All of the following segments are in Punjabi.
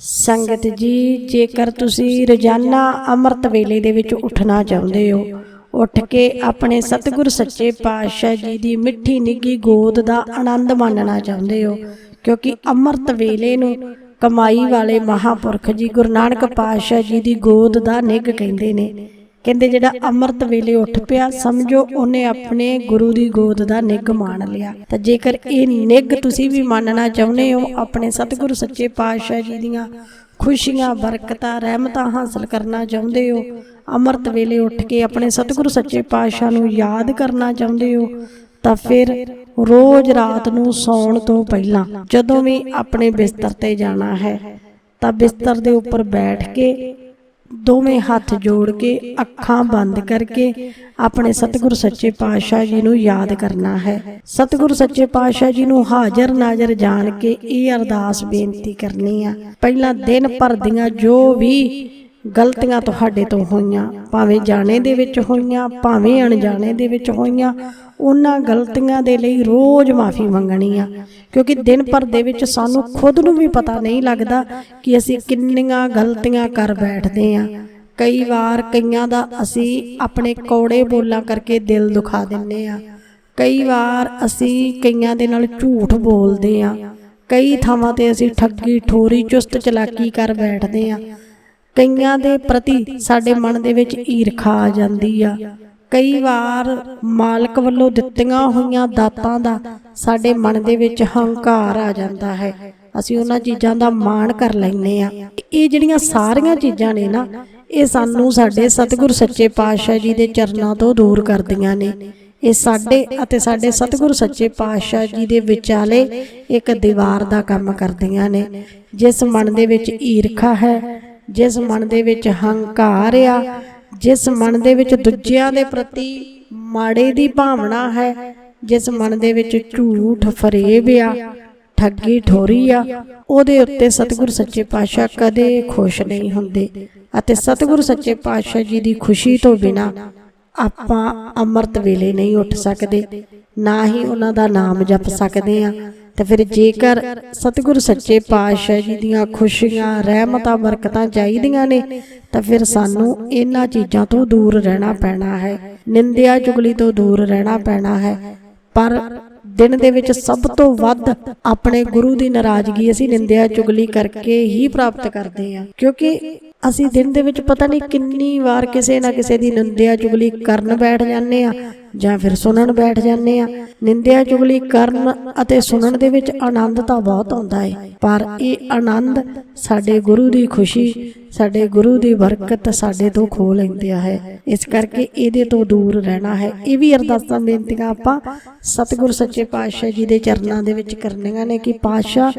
ਸੰਗਤ ਜੀ, ਜੇਕਰ ਤੁਸੀਂ ਰੋਜ਼ਾਨਾ ਅੰਮ੍ਰਿਤ ਵੇਲੇ ਦੇ ਵਿੱਚ ਉੱਠਣਾ ਚਾਹੁੰਦੇ ਹੋ, ਉੱਠ ਕੇ ਆਪਣੇ ਸਤਿਗੁਰ ਸੱਚੇ ਪਾਤਸ਼ਾਹ ਜੀ ਦੀ ਮਿੱਠੀ ਨਿੱਗੀ ਗੋਦ ਦਾ ਆਨੰਦ ਮਾਣਨਾ ਚਾਹੁੰਦੇ ਹੋ, ਕਿਉਂਕਿ ਅੰਮ੍ਰਿਤ ਵੇਲੇ ਨੂੰ ਕਮਾਈ ਵਾਲੇ ਮਹਾਪੁਰਖ ਜੀ ਗੁਰੂ ਨਾਨਕ ਪਾਤਸ਼ਾਹ ਜੀ ਦੀ ਗੋਦ ਦਾ ਨਿੱਘ ਕਹਿੰਦੇ ਨੇ। ਕਹਿੰਦੇ ਜਿਹੜਾ ਅੰਮ੍ਰਿਤ ਵੇਲੇ ਉੱਠ ਪਿਆ, ਸਮਝੋ ਉਹਨੇ ਆਪਣੇ ਗੁਰੂ ਦੀ ਗੋਦ ਦਾ ਨਿੱਘ ਮਾਣ ਲਿਆ। ਤਾਂ ਜੇਕਰ ਇਹ ਨਿੱਘ ਤੁਸੀਂ ਵੀ ਮੰਨਣਾ ਚਾਹੁੰਦੇ ਹੋ, ਆਪਣੇ ਸਤਿਗੁਰੂ ਸੱਚੇ ਪਾਤਸ਼ਾਹ ਜੀ ਦੀਆਂ ਖੁਸ਼ੀਆਂ, ਬਰਕਤਾਂ, ਰਹਿਮਤਾਂ ਹਾਸਲ ਕਰਨਾ ਚਾਹੁੰਦੇ ਹੋ, ਅੰਮ੍ਰਿਤ ਵੇਲੇ ਉੱਠ ਕੇ ਆਪਣੇ ਸਤਿਗੁਰੂ ਸੱਚੇ ਪਾਤਸ਼ਾਹ ਨੂੰ ਯਾਦ ਕਰਨਾ ਚਾਹੁੰਦੇ ਹੋ, ਤਾਂ ਫਿਰ ਰੋਜ਼ ਰਾਤ ਨੂੰ ਸੌਣ ਤੋਂ ਪਹਿਲਾਂ ਜਦੋਂ ਵੀ ਆਪਣੇ ਬਿਸਤਰ ਤੇ ਜਾਣਾ ਹੈ, ਤਾਂ ਬਿਸਤਰ ਦੇ ਉੱਪਰ ਬੈਠ ਕੇ ਦੋਵੇਂ ਹੱਥ ਜੋੜ ਕੇ ਅੱਖਾਂ ਬੰਦ ਕਰਕੇ ਆਪਣੇ ਸਤਿਗੁਰ ਸੱਚੇ ਪਾਤਸ਼ਾਹ ਜੀ ਨੂੰ ਯਾਦ ਕਰਨਾ ਹੈ। ਸਤਿਗੁਰ ਸੱਚੇ ਪਾਤਸ਼ਾਹ ਜੀ ਨੂੰ ਹਾਜ਼ਰ ਨਾਜ਼ਰ ਜਾਣ ਕੇ ਇਹ ਅਰਦਾਸ ਬੇਨਤੀ ਕਰਨੀ ਆ। ਪਹਿਲਾਂ ਦਿਨ ਭਰ ਦੀਆਂ ਜੋ ਵੀ ਗਲਤੀਆਂ ਤੁਹਾਡੇ ਤੋਂ ਹੋਈਆਂ, ਭਾਵੇਂ ਜਾਣੇ ਦੇ ਵਿੱਚ ਹੋਈਆਂ, ਭਾਵੇਂ ਅਣਜਾਣੇ ਦੇ ਵਿੱਚ ਹੋਈਆਂ, ਉਹਨਾਂ ਗਲਤੀਆਂ ਦੇ ਲਈ ਰੋਜ਼ ਮਾਫੀ ਮੰਗਣੀ ਆ ਕਿਉਂਕਿ ਦਿਨ ਭਰ ਦੇ ਵਿੱਚ ਸਾਨੂੰ ਖੁਦ ਨੂੰ ਵੀ ਪਤਾ ਨਹੀਂ ਲੱਗਦਾ ਕਿ ਅਸੀਂ ਕਿੰਨੀਆਂ ਗਲਤੀਆਂ ਕਰ ਬੈਠਦੇ ਆ ਕਈ ਵਾਰ ਕਈਆਂ ਦਾ ਅਸੀਂ ਆਪਣੇ ਕੌੜੇ ਬੋਲਾਂ ਕਰਕੇ ਦਿਲ ਦੁਖਾ ਦਿੰਨੇ ਆ ਕਈ ਵਾਰ ਅਸੀਂ ਕਈਆਂ ਦੇ ਨਾਲ ਝੂਠ ਬੋਲਦੇ ਆ ਕਈ ਥਾਵਾਂ ਤੇ ਅਸੀਂ ਠੱਗੀ, ਠੋਰੀ, ਚੁਸਤ ਚਲਾਕੀ ਕਰ ਬੈਠਦੇ ਆ ਕਈਆਂ ਦੇ ਪ੍ਰਤੀ ਸਾਡੇ ਮਨ ਦੇ ਵਿੱਚ ਈਰਖਾ ਆ ਜਾਂਦੀ ਆ। ਕਈ ਵਾਰ ਮਾਲਕ ਵੱਲੋਂ ਦਿੱਤੀਆਂ ਹੋਈਆਂ ਦਾਤਾਂ ਦਾ ਸਾਡੇ ਮਨ ਦੇ ਵਿੱਚ ਹੰਕਾਰ ਆ ਜਾਂਦਾ ਹੈ। ਅਸੀਂ ਉਹਨਾਂ ਚੀਜ਼ਾਂ ਦਾ ਮਾਣ ਕਰ ਲੈਂਦੇ ਆ ਇਹ ਜਿਹੜੀਆਂ ਸਾਰੀਆਂ ਚੀਜ਼ਾਂ ਨੇ ਨਾ, ਇਹ ਸਾਨੂੰ ਸਾਡੇ ਸਤਿਗੁਰ ਸੱਚੇ ਪਾਤਸ਼ਾਹ ਜੀ ਦੇ ਚਰਨਾਂ ਤੋਂ ਦੂਰ ਕਰਦੀਆਂ ਨੇ। ਇਹ ਸਾਡੇ ਅਤੇ ਸਾਡੇ ਸਤਿਗੁਰ ਸੱਚੇ ਪਾਤਸ਼ਾਹ ਜੀ ਦੇ ਵਿਚਾਲੇ ਇੱਕ ਦੀਵਾਰ ਦਾ ਕੰਮ ਕਰਦੀਆਂ ਨੇ। ਜਿਸ ਮਨ ਦੇ ਵਿੱਚ ਈਰਖਾ ਹੈ ਜਿਸ ਮਨ ਦੇ ਵਿੱਚ ਹੰਕਾਰ ਆ, ਜਿਸ ਮਨ ਦੇ ਵਿੱਚ ਦੂਜਿਆਂ ਦੇ ਪ੍ਰਤੀ ਮਾੜੇ ਦੀ ਭਾਵਨਾ ਹੈ, ਜਿਸ ਮਨ ਦੇ ਵਿੱਚ ਝੂਠ ਫਰੇਬ ਆ, ਠੱਗੀ ਠੋਰੀ ਆ, ਉਹਦੇ ਉੱਤੇ ਸਤਿਗੁਰ ਸੱਚੇ ਪਾਤਸ਼ਾਹ ਕਦੇ ਖੁਸ਼ ਨਹੀਂ ਹੁੰਦੇ ਅਤੇ ਸਤਿਗੁਰ ਸੱਚੇ ਪਾਤਸ਼ਾਹ ਜੀ ਦੀ ਖੁਸ਼ੀ ਤੋਂ ਬਿਨਾ ਆਪਾਂ ਅੰਮ੍ਰਿਤ ਵੇਲੇ ਨਹੀਂ ਉੱਠ ਸਕਦੇ, ਨਾ ਹੀ ਉਹਨਾਂ ਦਾ ਨਾਮ ਜਪ ਸਕਦੇ ਆ ਤੇ ਫਿਰ ਜੇਕਰ ਸਤਿਗੁਰ ਸੱਚੇ ਪਾਤਸ਼ਾਹ ਜੀ ਦੀਆਂ ਖੁਸ਼ੀਆਂ, ਰਹਿਮਤਾਂ, ਬਰਕਤਾਂ ਚਾਹੀਦੀਆਂ ਨੇ, ਤਾਂ ਫਿਰ ਸਾਨੂੰ ਇਹਨਾਂ ਚੀਜ਼ਾਂ ਤੋਂ ਦੂਰ ਰਹਿਣਾ ਪੈਣਾ ਹੈ। ਨਿੰਦਿਆ ਚੁਗਲੀ ਤੋਂ ਦੂਰ ਰਹਿਣਾ ਪੈਣਾ ਹੈ। ਪਰ ਦਿਨ ਦੇ ਵਿੱਚ ਸਭ ਤੋਂ ਵੱਧ ਆਪਣੇ ਗੁਰੂ ਦੀ ਨਾਰਾਜ਼ਗੀ ਅਸੀਂ ਨਿੰਦਿਆ ਚੁਗਲੀ ਕਰਕੇ ਹੀ ਪ੍ਰਾਪਤ ਕਰਦੇ ਹਾਂ। ਕਿਉਂਕਿ ਅਸੀਂ ਦਿਨ ਦੇ ਵਿੱਚ ਪਤਾ ਨਹੀਂ ਕਿੰਨੀ ਵਾਰ ਕਿਸੇ ਨਾ ਕਿਸੇ ਦੀ ਨਿੰਦਿਆ ਚੁਗਲੀ ਕਰਨ ਬੈਠ ਜਾਂਦੇ ਆ ਜਾਂ ਫਿਰ ਸੁਣਨ ਬੈਠ ਜਾਂਦੇ ਆ ਨਿੰਦਿਆ ਚੁਗਲੀ ਕਰਨ ਅਤੇ ਸੁਣਨ ਦੇ ਵਿੱਚ ਆਨੰਦ ਤਾਂ ਬਹੁਤ ਆਉਂਦਾ ਹੈ ਪਰ ਇਹ ਆਨੰਦ ਸਾਡੇ ਗੁਰੂ ਦੀ ਖੁਸ਼ੀ ਸਾਡੇ ਗੁਰੂ ਦੀ ਬਰਕਤ ਸਾਡੇ ਤੋਂ ਖੋ ਲੈਂਦਿਆ ਹੈ। ਇਸ ਕਰਕੇ ਇਹਦੇ ਤੋਂ ਦੂਰ ਰਹਿਣਾ ਹੈ। ਇਹ ਵੀ ਅਰਦਾਸਾਂ ਬੇਨਤੀਆਂ ਆਪਾਂ ਸਤਿਗੁਰ ਸੱਚੇ ਪਾਤਸ਼ਾਹ ਜੀ ਦੇ ਚਰਨਾਂ ਦੇ ਵਿੱਚ ਕਰਨੀਆਂ ਨੇ ਕਿ ਪਾਤਸ਼ਾਹ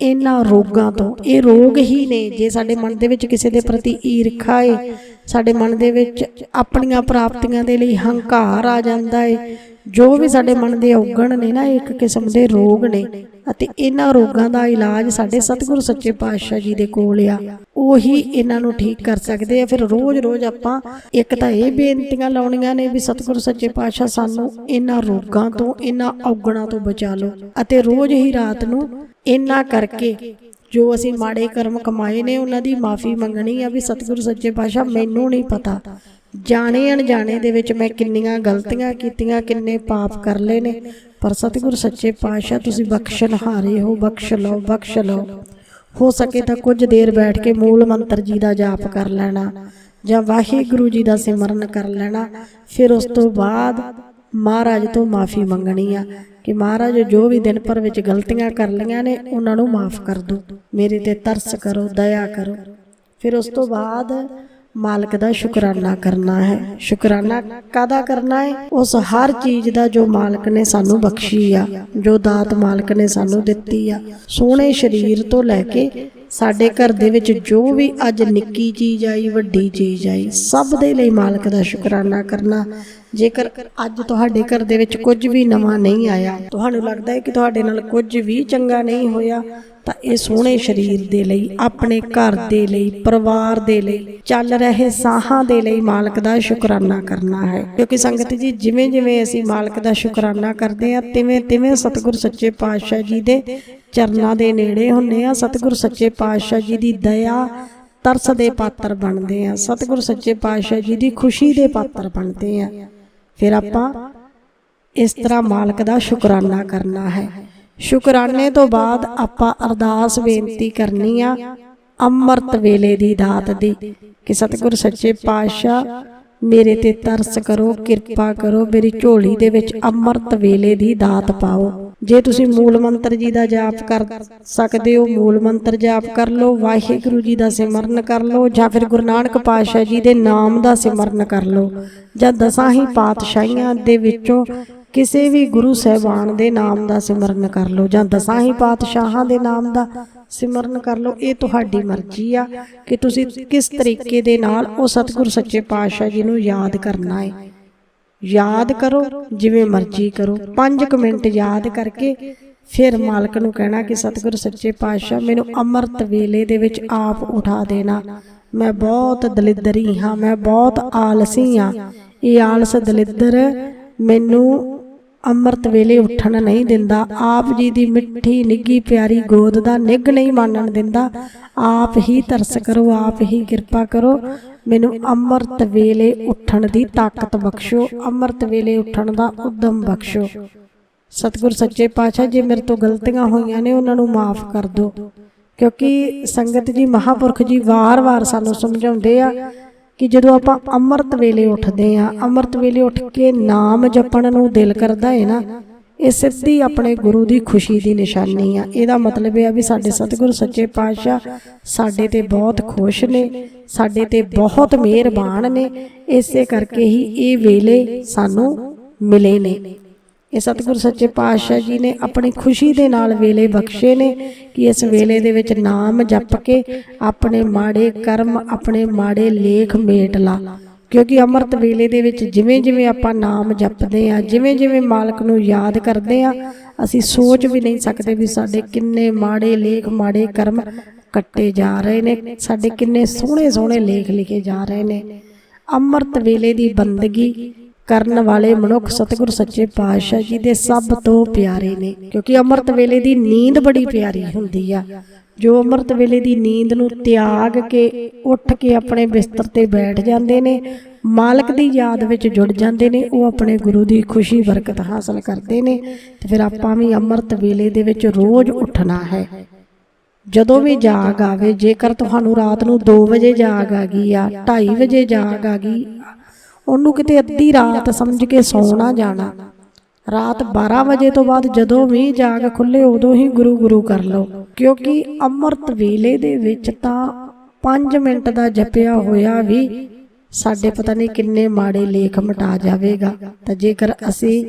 ਇਹਨਾਂ ਰੋਗਾਂ ਤੋਂ, ਇਹ ਰੋਗ ਹੀ ਨੇ ਜੇ ਸਾਡੇ ਮਨ ਦੇ ਵਿੱਚ ਕਿਸੇ ਦੇ ਪ੍ਰਤੀ ਈਰਖਾ ਏ, ਸਾਡੇ ਮਨ ਦੇ ਵਿੱਚ ਆਪਣੀਆਂ ਪ੍ਰਾਪਤੀਆਂ ਦੇ ਲਈ ਹੰਕਾਰ ਆ ਜਾਂਦਾ ਏ ਜੋ ਵੀ ਸਾਡੇ ਮਨ ਦੇ ਔਗਣ ਨੇ ਨਾ ਇੱਕ ਕਿਸਮ ਦੇ ਰੋਗ ਨੇ ਅਤੇ ਇਹਨਾਂ ਰੋਗਾਂ ਦਾ ਇਲਾਜ ਸਾਡੇ ਸਤਿਗੁਰੂ ਸੱਚੇ ਪਾਤਸ਼ਾਹ ਜੀ ਦੇ ਕੋਲ ਆ। ਉਹੀ ਇਹਨਾਂ ਨੂੰ ਠੀਕ ਕਰ ਸਕਦੇ ਆ। ਫਿਰ ਰੋਜ਼-ਰੋਜ਼ ਆਪਾਂ ਇੱਕ ਤਾਂ ਇਹ ਬੇਨਤੀਆਂ ਲਾਉਣੀਆਂ ਨੇ ਵੀ ਸਤਿਗੁਰੂ ਸੱਚੇ ਪਾਤਸ਼ਾਹ ਸਾਨੂੰ ਇਹਨਾਂ ਰੋਗਾਂ ਤੋਂ ਇਹਨਾਂ ਔਗਣਾਂ ਤੋਂ ਬਚਾ ਲਓ। ਅਤੇ ਰੋਜ਼ ਹੀ ਰਾਤ ਨੂੰ ਇਹਨਾਂ ਕਰਕੇ ਜੋ ਅਸੀਂ ਮਾੜੇ ਕਰਮ ਕਮਾਏ ਨੇ ਉਹਨਾਂ ਦੀ ਮਾਫੀ ਮੰਗਣੀ ਆ ਵੀ ਸਤਿਗੁਰੂ ਸੱਚੇ ਪਾਤਸ਼ਾਹ ਮੈਨੂੰ ਨਹੀਂ ਪਤਾ। ਜਾਣੇ ਅਣਜਾਣੇ ਦੇ ਵਿੱਚ ਮੈਂ ਕਿੰਨੀਆਂ ਗਲਤੀਆਂ ਕੀਤੀਆਂ, ਕਿੰਨੇ ਪਾਪ ਕਰ ਲਏ ਨੇ। ਪਰ ਸਤਿਗੁਰ ਸੱਚੇ ਪਾਤਸ਼ਾਹ, ਤੁਸੀਂ ਬਖਸ਼ਣ ਹਾਰੇ ਹੋ, ਬਖਸ਼ ਲਓ ਬਖਸ਼ ਲਓ। ਹੋ ਸਕੇ ਤਾਂ ਕੁਝ ਦੇਰ ਬੈਠ ਕੇ ਮੂਲ ਮੰਤਰ ਜੀ ਦਾ ਜਾਪ ਕਰ ਲੈਣਾ ਜਾਂ ਵਾਹਿਗੁਰੂ ਜੀ ਦਾ ਸਿਮਰਨ ਕਰ ਲੈਣਾ। ਫਿਰ ਉਸ ਤੋਂ ਬਾਅਦ ਮਹਾਰਾਜ ਤੋਂ ਮਾਫੀ ਮੰਗਣੀ ਆ ਕਿ ਮਹਾਰਾਜ, ਜੋ ਵੀ ਦਿਨ ਭਰ ਵਿੱਚ ਗਲਤੀਆਂ ਕਰ ਲਈਆਂ ਨੇ, ਉਹਨਾਂ ਨੂੰ ਮਾਫ ਕਰ ਦਿਓ ਮੇਰੇ ਤੇ ਤਰਸ ਕਰੋ, ਦਇਆ ਕਰੋ। ਫਿਰ ਉਸ ਤੋਂ ਬਾਅਦ ਮਾਲਕ ਦਾ ਸ਼ੁਕਰਾਨਾ ਕਰਨਾ ਹੈ। ਸ਼ੁਕਰਾਨਾ ਕਾਦਾ ਕਰਨਾ ਹੈ? ਉਸ ਹਰ ਚੀਜ਼ ਦਾ ਜੋ ਮਾਲਕ ਨੇ ਸਾਨੂੰ ਬਖਸ਼ੀ ਆ, ਜੋ ਦਾਤ ਮਾਲਕ ਨੇ ਸਾਨੂੰ ਦਿੱਤੀ ਆ, ਸੋਹਣੇ ਸਰੀਰ ਤੋਂ ਲੈ ਕੇ ਸਾਡੇ ਘਰ ਦੇ ਵਿੱਚ ਜੋ ਵੀ ਅੱਜ ਨਿੱਕੀ ਚੀਜ਼ ਆਈ, ਵੱਡੀ ਚੀਜ਼ ਆਈ, ਸਭ ਦੇ ਲਈ ਮਾਲਕ ਦਾ ਸ਼ੁਕਰਾਨਾ ਕਰਨਾ। ਜੇਕਰ ਅੱਜ ਤੁਹਾਡੇ ਘਰ ਦੇ ਵਿੱਚ ਕੁਝ ਵੀ ਨਵਾਂ ਨਹੀਂ ਆਇਆ, ਤੁਹਾਨੂੰ ਲੱਗਦਾ ਹੈ ਕਿ ਤੁਹਾਡੇ ਨਾਲ ਕੁਝ ਵੀ ਚੰਗਾ ਨਹੀਂ ਹੋਇਆ ਤਾਂ ਇਹ ਸੋਹਣੇ ਸਰੀਰ ਦੇ ਲਈ, ਆਪਣੇ ਘਰ ਦੇ ਲਈ, ਪਰਿਵਾਰ ਦੇ ਲਈ, ਚੱਲ ਰਹੇ ਸਾਹਾਂ ਦੇ ਲਈ ਮਾਲਕ ਦਾ ਸ਼ੁਕਰਾਨਾ ਕਰਨਾ ਹੈ। ਕਿਉਂਕਿ ਸੰਗਤ ਜੀ ਜਿਵੇਂ ਜਿਵੇਂ ਅਸੀਂ ਮਾਲਕ ਦਾ ਸ਼ੁਕਰਾਨਾ ਕਰਦੇ ਆ ਤਿਵੇਂ ਤਿਵੇਂ ਸਤਿਗੁਰ ਸੱਚੇ ਪਾਤਸ਼ਾਹ ਜੀ ਦੇ ਚਰਨਾਂ ਦੇ ਨੇੜੇ ਹੁੰਨੇ ਆ ਸਤਿਗੁਰ ਸੱਚੇ ਪਾਤਸ਼ਾਹ ਜੀ ਦੀ ਦਇਆ ਤਰਸ ਦੇ ਪਾਤਰ ਬਣਦੇ ਆ ਸਤਿਗੁਰ ਸੱਚੇ ਪਾਤਸ਼ਾਹ ਜੀ ਦੀ ਖੁਸ਼ੀ ਦੇ ਪਾਤਰ ਬਣਦੇ ਆ ਫਿਰ ਆਪਾਂ ਇਸ ਤਰ੍ਹਾਂ ਮਾਲਕ ਦਾ ਸ਼ੁਕਰਾਨਾ ਕਰਨਾ ਹੈ। ਸ਼ੁਕਰਾਨੇ ਤੋਂ ਬਾਅਦ ਆਪਾਂ ਅਰਦਾਸ ਬੇਨਤੀ ਕਰਨੀ ਆ, ਅੰਮ੍ਰਿਤ ਵੇਲੇ ਦੀ ਦਾਤ ਦੀ, ਕਿ ਸਤਿਗੁਰ ਸੱਚੇ ਪਾਤਸ਼ਾਹ ਮੇਰੇ ਤੇ ਤਰਸ ਕਰੋ, ਕਿਰਪਾ ਕਰੋ, ਮੇਰੀ ਝੋਲੀ ਦੇ ਵਿੱਚ ਅੰਮ੍ਰਿਤ ਵੇਲੇ ਦੀ ਦਾਤ ਪਾਓ। ਜੇ ਤੁਸੀਂ ਮੂਲ ਮੰਤਰ ਜੀ ਦਾ ਜਾਪ ਕਰ ਸਕਦੇ ਹੋ, ਮੂਲ ਮੰਤਰ ਜਾਪ ਕਰ ਲਓ, ਵਾਹਿਗੁਰੂ ਜੀ ਦਾ ਸਿਮਰਨ ਕਰ ਲਓ, ਜਾਂ ਫਿਰ ਗੁਰੂ ਨਾਨਕ ਪਾਤਸ਼ਾਹ ਜੀ ਦੇ ਨਾਮ ਦਾ ਸਿਮਰਨ ਕਰ ਲਓ, ਜਾਂ ਦਸਾਂ ਹੀ ਪਾਤਸ਼ਾਹੀਆਂ ਦੇ ਵਿੱਚੋਂ ਕਿਸੇ ਵੀ ਗੁਰੂ ਸਹਿਬਾਨ ਦੇ ਨਾਮ ਦਾ ਸਿਮਰਨ ਕਰ ਲਓ ਜਾਂ ਦਸਾਂ ਹੀ ਪਾਤਸ਼ਾਹਾਂ ਦੇ ਨਾਮ ਦਾ ਸਿਮਰਨ ਕਰ ਲਓ, ਇਹ ਤੁਹਾਡੀ ਮਰਜ਼ੀ ਆ ਕਿ ਤੁਸੀਂ ਕਿਸ ਤਰੀਕੇ ਦੇ ਨਾਲ ਉਹ ਸਤਿਗੁਰ ਸੱਚੇ ਪਾਤਸ਼ਾਹ ਜੀ ਨੂੰ ਯਾਦ ਕਰਨਾ ਹੈ। ਯਾਦ ਕਰੋ, ਜਿਵੇਂ ਮਰਜ਼ੀ ਕਰੋ। 5 ਮਿੰਟ ਯਾਦ ਕਰਕੇ ਫਿਰ ਮਾਲਕ ਨੂੰ ਕਹਿਣਾ ਕਿ ਸਤਿਗੁਰ ਸੱਚੇ ਪਾਤਸ਼ਾਹ, ਮੈਨੂੰ ਅੰਮ੍ਰਿਤ ਵੇਲੇ ਦੇ ਵਿੱਚ ਆਪ ਉਠਾ ਦੇਣਾ। ਮੈਂ ਬਹੁਤ ਦਲਿੱਦਰੀ ਹਾਂ, ਮੈਂ ਬਹੁਤ ਆਲਸੀ ਹਾਂ। ਇਹ ਆਲਸ ਦਲਿੱਦਰ ਮੈਨੂੰ ਅੰਮ੍ਰਿਤ ਵੇਲੇ ਉੱਠਣ ਨਹੀਂ ਦਿੰਦਾ। ਆਪ ਜੀ ਦੀ ਮਿੱਠੀ ਨਿੱਗੀ ਪਿਆਰੀ ਗੋਦ ਦਾ ਨਿੱਘ ਨਹੀਂ ਮਾਨਣ ਦਿੰਦਾ। ਆਪ ਹੀ ਤਰਸ ਕਰੋ, ਆਪ ਹੀ ਕਿਰਪਾ ਕਰੋ। ਮੈਨੂੰ ਅੰਮ੍ਰਿਤ ਵੇਲੇ ਉੱਠਣ ਦੀ ਤਾਕਤ ਬਖਸ਼ੋ। ਅੰਮ੍ਰਿਤ ਵੇਲੇ ਉੱਠਣ ਦਾ ਉਦਮ ਬਖਸ਼ੋ। ਸਤਿਗੁਰ ਸੱਚੇ ਪਾਤਸ਼ਾਹ ਜੇ ਮੇਰੇ ਤੋਂ ਗਲਤੀਆਂ ਹੋਈਆਂ ਨੇ, ਉਹਨਾਂ ਨੂੰ ਮਾਫ ਕਰ ਦਿਓ। ਕਿਉਂਕਿ ਸੰਗਤ ਜੀ ਮਹਾਪੁਰਖ ਜੀ ਵਾਰ-ਵਾਰ ਸਾਨੂੰ ਸਮਝਾਉਂਦੇ ਆ ਕਿ ਜਦੋਂ ਆਪਾਂ ਅੰਮ੍ਰਿਤ ਵੇਲੇ ਉੱਠਦੇ ਆ ਅੰਮ੍ਰਿਤ ਵੇਲੇ ਉੱਠ ਕੇ ਨਾਮ ਜਪਣ ਨੂੰ ਦਿਲ ਕਰਦਾ ਹੈ ਨਾ, ਇਹ ਸਿੱਧੀ ਆਪਣੇ ਗੁਰੂ ਦੀ ਖੁਸ਼ੀ ਦੀ ਨਿਸ਼ਾਨੀ ਆ। ਇਹਦਾ ਮਤਲਬ ਇਹ ਆ ਵੀ ਸਾਡੇ ਸਤਿਗੁਰ ਸੱਚੇ ਪਾਤਸ਼ਾਹ ਸਾਡੇ ਤੇ ਬਹੁਤ ਖੁਸ਼ ਨੇ, ਸਾਡੇ ਤੇ ਬਹੁਤ ਮਿਹਰਬਾਨ ਨੇ, ਇਸੇ ਕਰਕੇ ਹੀ ਇਹ ਵੇਲੇ ਸਾਨੂੰ ਮਿਲੇ ਨੇ। ਇਹ ਸਤਿਗੁਰ ਸੱਚੇ ਪਾਤਸ਼ਾਹ ਜੀ ਨੇ ਆਪਣੀ ਖੁਸ਼ੀ ਦੇ ਨਾਲ ਵੇਲੇ ਬਖਸ਼ੇ ਨੇ ਕਿ ਇਸ ਵੇਲੇ ਦੇ ਵਿੱਚ ਨਾਮ ਜਪ ਕੇ ਆਪਣੇ ਮਾੜੇ ਕਰਮ, ਆਪਣੇ ਮਾੜੇ ਲੇਖ ਮੇਟ ਲਾ। ਕਿਉਂਕਿ ਅੰਮ੍ਰਿਤ ਵੇਲੇ ਦੇ ਵਿੱਚ ਜਿਵੇਂ ਜਿਵੇਂ ਆਪਾਂ ਨਾਮ ਜਪਦੇ ਆ ਜਿਵੇਂ ਜਿਵੇਂ ਮਾਲਕ ਨੂੰ ਯਾਦ ਕਰਦੇ ਆ ਅਸੀਂ ਸੋਚ ਵੀ ਨਹੀਂ ਸਕਦੇ ਵੀ ਸਾਡੇ ਕਿੰਨੇ ਮਾੜੇ ਲੇਖ, ਮਾੜੇ ਕਰਮ ਕੱਟੇ ਜਾ ਰਹੇ ਨੇ, ਸਾਡੇ ਕਿੰਨੇ ਸੋਹਣੇ ਸੋਹਣੇ ਲੇਖ ਲਿਖੇ ਜਾ ਰਹੇ ਨੇ। ਅੰਮ੍ਰਿਤ ਵੇਲੇ ਦੀ ਬੰਦਗੀ ਕਰਨ ਵਾਲੇ ਮਨੁੱਖ ਸਤਿਗੁਰ ਸੱਚੇ ਪਾਤਸ਼ਾਹ ਜੀ ਦੇ ਸਭ ਤੋਂ ਪਿਆਰੇ ਨੇ, ਕਿਉਂਕਿ ਅੰਮ੍ਰਿਤ ਵੇਲੇ ਦੀ ਨੀਂਦ ਬੜੀ ਪਿਆਰੀ ਹੁੰਦੀ ਆ। ਜੋ ਅੰਮ੍ਰਿਤ ਵੇਲੇ ਦੀ ਨੀਂਦ ਨੂੰ ਤਿਆਗ ਕੇ ਉੱਠ ਕੇ ਆਪਣੇ ਬਿਸਤਰ ਤੇ ਬੈਠ ਜਾਂਦੇ ਨੇ, ਮਾਲਕ ਦੀ ਯਾਦ ਵਿੱਚ ਜੁੜ ਜਾਂਦੇ ਨੇ, ਉਹ ਆਪਣੇ ਗੁਰੂ ਦੀ ਖੁਸ਼ੀ, ਬਰਕਤ ਹਾਸਲ ਕਰਦੇ ਨੇ, ਤੇ ਫਿਰ ਆਪਾਂ ਵੀ ਅੰਮ੍ਰਿਤ ਵੇਲੇ ਦੇ ਵਿੱਚ ਰੋਜ਼ ਉੱਠਣਾ ਹੈ। ਜਦੋਂ ਵੀ ਜਾਗ ਆਵੇ, ਜੇਕਰ ਤੁਹਾਨੂੰ ਰਾਤ ਨੂੰ 2 ਵਜੇ ਜਾਗ ਆ ਗਈ ਆ 2:30 ਵਜੇ ਜਾਗ ਆ ਗਈ ਉਹਨੂੰ ਕਿਤੇ ਅੱਧੀ ਰਾਤ ਸਮਝ ਕੇ ਸੌਣਾ ਜਾਣਾ। ਰਾਤ 12 ਵਜੇ ਤੋਂ ਬਾਅਦ ਜਦੋਂ ਵੀ ਜਾਗ ਖੁੱਲੇ, ਉਦੋਂ ਹੀ ਗੁਰੂ ਗੁਰੂ ਕਰ ਲਓ। ਕਿਉਂਕਿ ਅੰਮ੍ਰਿਤ ਵੇਲੇ ਦੇ ਵਿੱਚ ਤਾਂ 5 ਮਿੰਟ ਦਾ ਜਪਿਆ ਹੋਇਆ ਵੀ ਸਾਡੇ ਪਤਾ ਨਹੀਂ ਕਿੰਨੇ ਮਾੜੇ ਲੇਖ ਮਿਟਾ ਜਾਵੇਗਾ। ਤਾਂ ਜੇਕਰ ਅਸੀਂ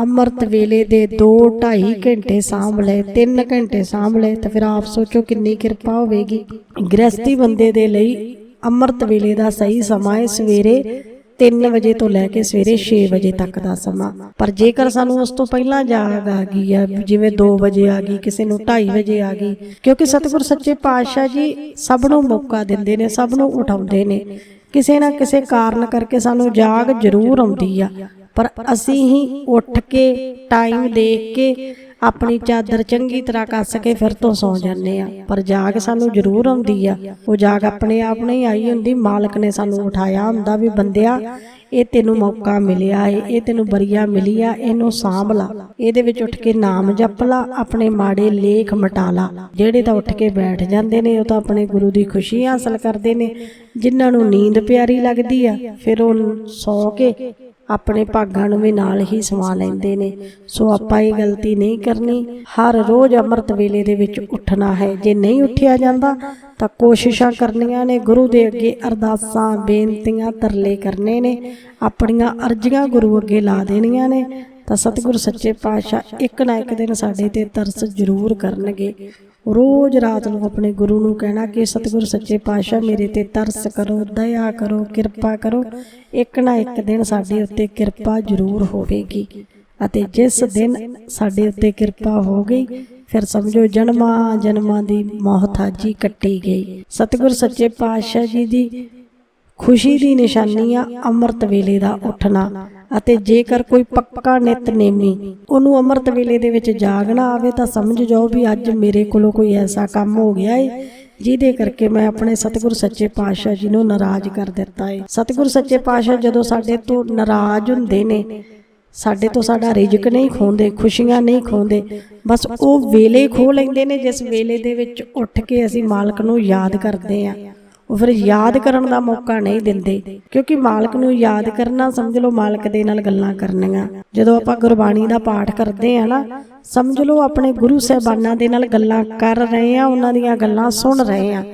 ਅੰਮ੍ਰਿਤ ਵੇਲੇ ਦੇ 2 2.5 ਘੰਟੇ ਸਾਂਭ ਲਏ 3 ਘੰਟੇ ਸਾਂਭ ਲਏ, ਤਾਂ ਫਿਰ ਆਪ ਸੋਚੋ ਕਿੰਨੀ ਕਿਰਪਾ ਹੋਵੇਗੀ। ਗ੍ਰਸਤੀ ਬੰਦੇ ਦੇ ਲਈ ਅੰਮ੍ਰਿਤ ਵੇਲੇ ਦਾ ਸਹੀ ਸਮਾਂ ਹੈ ਸਵੇਰੇ 3 ਵਜੇ ਤੋਂ ਲੈ ਕੇ ਸਵੇਰੇ 6 ਵਜੇ ਤੱਕ ਦਾ ਸਮਾਂ। ਪਰ ਜੇਕਰ ਸਾਨੂੰ ਉਸ ਤੋਂ ਪਹਿਲਾਂ ਜਾਗ ਆ ਗਈ ਆ, ਜਿਵੇਂ 2 ਵਜੇ ਆ ਗਈ, ਕਿਸੇ ਨੂੰ 2:30 ਵਜੇ ਆ ਗਈ, ਕਿਉਂਕਿ ਸਤਿਗੁਰ ਸੱਚੇ ਪਾਤਸ਼ਾਹ ਜੀ ਸਭ ਨੂੰ ਮੌਕਾ ਦਿੰਦੇ ਨੇ, ਸਭ ਨੂੰ ਉਠਾਉਂਦੇ ਨੇ। ਕਿਸੇ ਨਾ ਕਿਸੇ ਕਾਰਨ ਕਰਕੇ ਸਾਨੂੰ ਜਾਗ ਜ਼ਰੂਰ ਆਉਂਦੀ ਆ। ਪਰ ਅਸੀਂ ਹੀ ਉੱਠ ਕੇ ਟਾਈਮ ਦੇਖ ਕੇ ਆਪਣੀ ਚਾਦਰ ਚੰਗੀ ਤਰ੍ਹਾਂ ਕੱਸ ਕੇ ਫਿਰ ਤੋਂ ਸੌ ਜਾਂਦੇ ਆ। ਪਰ ਜਾਗ ਸਾਨੂੰ ਜ਼ਰੂਰ ਆਉਂਦੀ ਆ। ਉਹ ਜਾਗ ਆਪਣੇ ਆਪ ਨਹੀਂ ਆਈ ਹੁੰਦੀ ਮਾਲਕ ਨੇ ਸਾਨੂੰ ਉਠਾਇਆ ਹੁੰਦਾ ਵੀ ਬੰਦਿਆ ਇਹ ਤੈਨੂੰ ਮੌਕਾ ਮਿਲਿਆ ਏ ਇਹ ਤੈਨੂੰ ਬਰੀਆ ਮਿਲੀ ਆ ਇਹਨੂੰ ਸਾਂਭ ਲਾ ਇਹਦੇ ਵਿੱਚ ਉੱਠ ਕੇ ਨਾਮ ਜਪ ਲਾ ਆਪਣੇ ਮਾੜੇ ਲੇਖ ਮਿਟਾ ਲਾ। ਜਿਹੜੇ ਤਾਂ ਉੱਠ ਕੇ ਬੈਠ ਜਾਂਦੇ ਨੇ ਉਹ ਤਾਂ ਆਪਣੇ ਗੁਰੂ ਦੀ ਖੁਸ਼ੀ ਹਾਸਲ ਕਰਦੇ ਨੇ। ਜਿਨ੍ਹਾਂ ਨੂੰ ਨੀਂਦ ਪਿਆਰੀ ਲੱਗਦੀ ਆ ਫਿਰ ਉਹ ਸੌ ਕੇ ਆਪਣੇ ਭਾਗਾਂ ਨੂੰ ਵੀ ਨਾਲ ਹੀ ਸਮਾ ਲੈਂਦੇ ਨੇ। ਸੋ ਆਪਾਂ ਇਹ ਗਲਤੀ ਨਹੀਂ ਕਰਨੀ। ਹਰ ਰੋਜ਼ ਅੰਮ੍ਰਿਤ ਵੇਲੇ ਦੇ ਵਿੱਚ ਉੱਠਣਾ ਹੈ। ਜੇ ਨਹੀਂ ਉੱਠਿਆ ਜਾਂਦਾ, ਤਾਂ ਕੋਸ਼ਿਸ਼ਾਂ ਕਰਨੀਆਂ ਨੇ। ਗੁਰੂ ਦੇ ਅੱਗੇ ਅਰਦਾਸਾਂ, ਬੇਨਤੀਆਂ ਤਰਲੇ ਕਰਨੇ ਨੇ। ਆਪਣੀਆਂ ਅਰਜ਼ੀਆਂ ਗੁਰੂ ਅੱਗੇ ਲਾ ਦੇਣੀਆਂ ਨੇ। ਤਾਂ ਸਤਿਗੁਰ ਸੱਚੇ ਪਾਤਸ਼ਾਹ ਇੱਕ ਨਾ ਇੱਕ ਦਿਨ ਸਾਡੇ ਤੇ ਤਰਸ ਜ਼ਰੂਰ ਕਰਨਗੇ। ਰੋਜ਼ ਰਾਤ ਨੂੰ ਆਪਣੇ ਗੁਰੂ ਨੂੰ ਕਹਿਣਾ ਕਿ ਸਤਿਗੁਰ ਸੱਚੇ ਪਾਤਸ਼ਾਹ ਮੇਰੇ ਤੇ ਤਰਸ ਕਰੋ, ਦਇਆ ਕਰੋ, ਕਿਰਪਾ ਕਰੋ। ਇੱਕ ਨਾ ਇੱਕ ਦਿਨ ਸਾਡੇ ਉੱਤੇ ਕਿਰਪਾ ਜ਼ਰੂਰ ਹੋਵੇਗੀ ਅਤੇ ਜਿਸ ਦਿਨ ਸਾਡੇ ਉੱਤੇ ਕਿਰਪਾ ਹੋ ਗਈ, ਫਿਰ ਸਮਝੋ ਜਨਮਾਂ ਜਨਮਾਂ ਦੀ ਮੋਹਤਾਜੀ ਕੱਟੀ ਗਈ। ਸਤਿਗੁਰ ਸੱਚੇ ਪਾਤਸ਼ਾਹ ਜੀ ਦੀ ਖੁਸ਼ੀ ਦੀ ਨਿਸ਼ਾਨੀ ਆ, ਅੰਮ੍ਰਿਤ ਵੇਲੇ ਦਾ ਉੱਠਣਾ। ਅਤੇ ਜੇਕਰ ਕੋਈ ਪੱਕਾ ਨਿਤਨੇਮੀ ਉਹਨੂੰ ਅੰਮ੍ਰਿਤ ਵੇਲੇ ਦੇ ਵਿੱਚ ਜਾਗਣਾ ਆਵੇ ਤਾਂ ਸਮਝ ਜਾਓ ਵੀ ਅੱਜ ਮੇਰੇ ਕੋਲੋਂ ਕੋਈ ਐਸਾ ਕੰਮ ਹੋ ਗਿਆ ਏ, ਜਿਹਦੇ ਕਰਕੇ ਮੈਂ ਆਪਣੇ ਸਤਿਗੁਰ ਸੱਚੇ ਪਾਤਸ਼ਾਹ ਜੀ ਨੂੰ ਨਾਰਾਜ਼ ਕਰ ਦਿੱਤਾ ਏ। ਸਤਿਗੁਰ ਸੱਚੇ ਪਾਤਸ਼ਾਹ ਜਦੋਂ ਸਾਡੇ ਤੋਂ ਨਾਰਾਜ਼ ਹੁੰਦੇ ਨੇ, ਸਾਡੇ ਤੋਂ ਸਾਡਾ ਰਿਜ਼ਕ ਨਹੀਂ ਖੋਂਦੇ, ਖੁਸ਼ੀਆਂ ਨਹੀਂ ਖੋਂਦੇ, ਬਸ ਉਹ ਵੇਲੇ ਖੋ ਲੈਂਦੇ ਨੇ, ਜਿਸ ਵੇਲੇ ਦੇ ਵਿੱਚ ਉੱਠ ਕੇ ਅਸੀਂ ਮਾਲਕ ਨੂੰ ਯਾਦ ਕਰਦੇ ਆਂ। ਉਹ ਫਿਰ ਯਾਦ ਕਰਨ ਦਾ ਮੌਕਾ ਨਹੀਂ ਦਿੰਦੇ, ਕਿਉਂਕਿ ਮਾਲਕ ਨੂੰ ਯਾਦ ਕਰਨਾ ਸਮਝ ਲਓ ਮਾਲਕ ਦੇ ਨਾਲ ਗੱਲਾਂ ਕਰਨੀਆਂ। ਜਦੋਂ ਆਪਾਂ ਗੁਰਬਾਣੀ ਦਾ ਪਾਠ ਕਰਦੇ ਆ ਨਾ, ਸਮਝ ਲਓ ਆਪਣੇ ਗੁਰੂ ਸਾਹਿਬਾਨਾਂ ਦੇ ਨਾਲ ਗੱਲਾਂ ਕਰ ਰਹੇ ਆ ਉਹਨਾਂ ਦੀਆਂ ਗੱਲਾਂ ਸੁਣ ਰਹੇ ਆ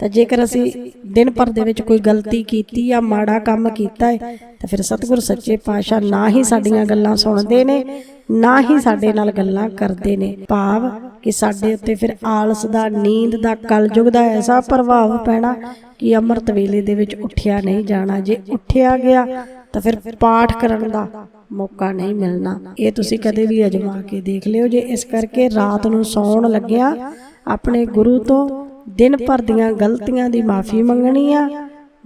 ਤਾਂ ਜੇਕਰ ਅਸੀਂ ਦਿਨ ਭਰ ਦੇ ਵਿੱਚ ਕੋਈ ਗਲਤੀ ਕੀਤੀ ਜਾਂ ਮਾੜਾ ਕੰਮ ਕੀਤਾ ਹੈ, ਤਾਂ ਫਿਰ ਸਤਿਗੁਰ ਸੱਚੇ ਪਾਤਸ਼ਾਹ ਨਾ ਹੀ ਸਾਡੀਆਂ ਗੱਲਾਂ ਸੁਣਦੇ ਨੇ, ਨਾ ਹੀ ਸਾਡੇ ਨਾਲ ਗੱਲਾਂ ਕਰਦੇ ਨੇ। ਭਾਵ ਕਿ ਸਾਡੇ ਉੱਤੇ ਫਿਰ ਆਲਸ ਦਾ ਨੀਂਦ ਦਾ ਕਲਯੁਗ ਦਾ ਐਸਾ ਪ੍ਰਭਾਵ ਪੈਣਾ ਕਿ ਅੰਮ੍ਰਿਤ ਵੇਲੇ ਦੇ ਵਿੱਚ ਉੱਠਿਆ ਨਹੀਂ ਜਾਣਾ। ਜੇ ਉੱਠਿਆ ਗਿਆ ਤਾਂ ਫਿਰ ਪਾਠ ਕਰਨ ਦਾ ਮੌਕਾ ਨਹੀਂ ਮਿਲਣਾ। ਇਹ ਤੁਸੀਂ ਕਦੇ ਵੀ ਅਜਮਾ ਕੇ ਦੇਖ ਲਿਓ। ਜੇ ਇਸ ਕਰਕੇ ਰਾਤ ਨੂੰ ਸੌਣ ਲੱਗਿਆ ਆਪਣੇ ਗੁਰੂ ਤੋਂ ਦਿਨ ਭਰ ਦੀਆਂ ਗਲਤੀਆਂ ਦੀ ਮਾਫੀ ਮੰਗਣੀ ਆ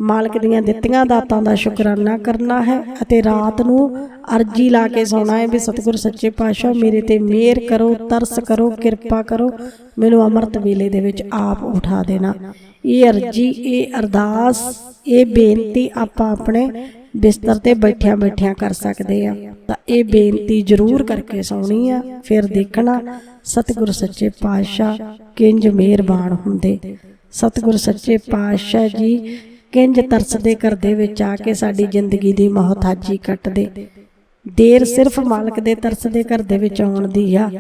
ਮਾਲਕ ਦੀਆਂ ਦਿੱਤੀਆਂ ਦਾਤਾਂ ਦਾ ਸ਼ੁਕਰਾਨਾ ਕਰਨਾ ਹੈ ਅਤੇ ਰਾਤ ਨੂੰ ਅਰਜੀ ਲਾ ਕੇ ਸੌਣਾ ਹੈ ਵੀ ਸਤਿਗੁਰ ਸੱਚੇ ਪਾਤਸ਼ਾਹ ਮੇਰੇ ਤੇ ਮਿਹਰ ਕਰੋ, ਤਰਸ ਕਰੋ, ਕਿਰਪਾ ਕਰੋ, ਮੈਨੂੰ ਅੰਮ੍ਰਿਤ ਵੇਲੇ ਦੇ ਵਿੱਚ ਆਪ ਉਠਾ ਦੇਣਾ। ਇਹ ਅਰਜੀ, ਇਹ ਅਰਦਾਸ, ਇਹ ਬੇਨਤੀ ਆਪਾਂ ਆਪਣੇ ਬਿਸਤਰ ਤੇ ਬੈਠਿਆਂ ਬੈਠਿਆਂ ਕਰ ਸਕਦੇ ਆ ਤਾਂ ਇਹ ਬੇਨਤੀ ਜ਼ਰੂਰ ਕਰਕੇ ਸੌਣੀ ਆ, ਫਿਰ ਦੇਖਣਾ ਸਤਿਗੁਰ ਸੱਚੇ ਪਾਤਸ਼ਾਹ ਕਿੰਜ ਮਿਹਰਬਾਨ ਹੁੰਦੇ। ਸਤਿਗੁਰ ਸੱਚੇ ਪਾਤਸ਼ਾਹ ਜੀ ਕਿੰਜ ਤਰਸਦੇ ਘਰ ਦੇ ਵਿੱਚ ਆ ਕੇ ਸਾਡੀ ਜ਼ਿੰਦਗੀ ਦੀ ਮਹਤਾਜੀ ਕੱਟਦੇ। ਦੇਰ ਸਿਰਫ ਮਾਲਕ ਦੇ ਤਰਸ ਦੇ ਘਰ ਦੇ ਵਿੱਚ ਆਉਣ ਦੀ ਆ।